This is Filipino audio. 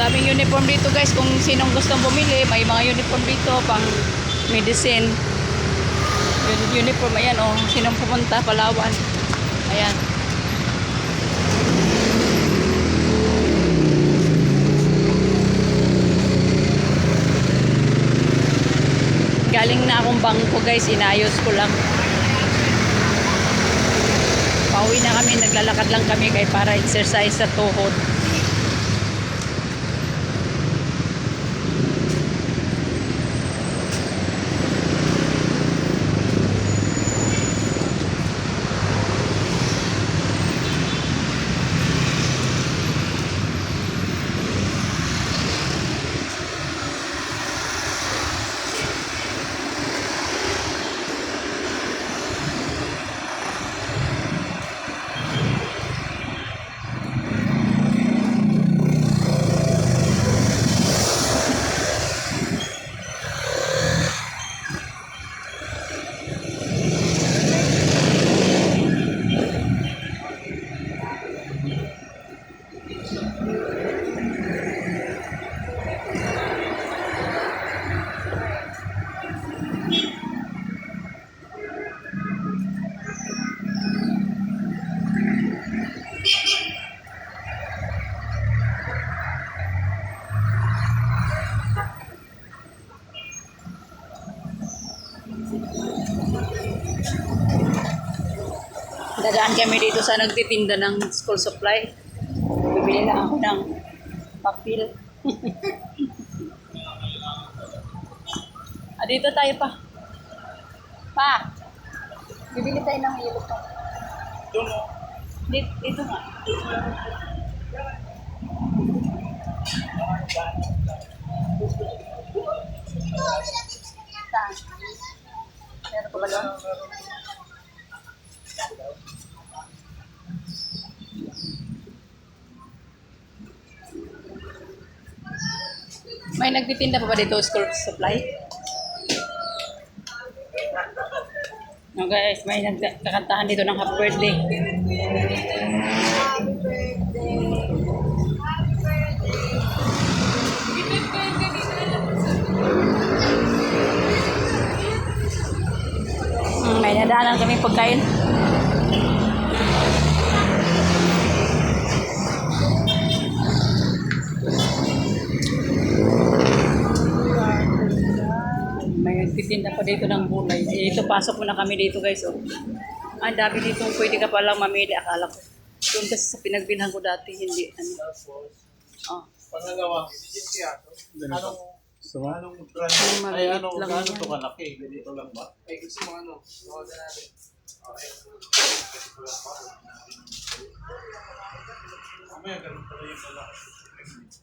daming uniform dito guys. Kung sinong gustong bumili, may mga uniform dito pang medicine. Yun, uniform, ayan oh. Sinong pumunta, Palawan. Ayan. Galing na akong bangko guys, inayos ko lang. Pauwi na kami, naglalakad lang kami kay para exercise sa tuhod. Dadaan kami dito sa nagtitinda ng school supply. Bibili lang ako ng papel. ah, dito tayo pa. Pa! Bibili tayo ng yellow pa. Dito, dito nga. Saan? Meron pa ba doon? May nagtitinda pa ba dito school supply? No guys, may nagkakantahan dito ng happy birthday. Mm, may nadaanan kami pagkain. Nagtitinda pa dito ng gulay. Eh, Ito, pasok muna kami dito guys. Oh. Ang dami dito, pwede ka palang mamili. Akala ko. Doon kasi sa pinagbilhan ko dati, hindi. Ano. Oh. Pangalawa, anong Sama? anong brand? Yung Ay, anong lang yan. to kalaki? Ganito lang ba? Ay, gusto mo ano? Order natin. Okay. Mamaya, ganun pala yung malaki.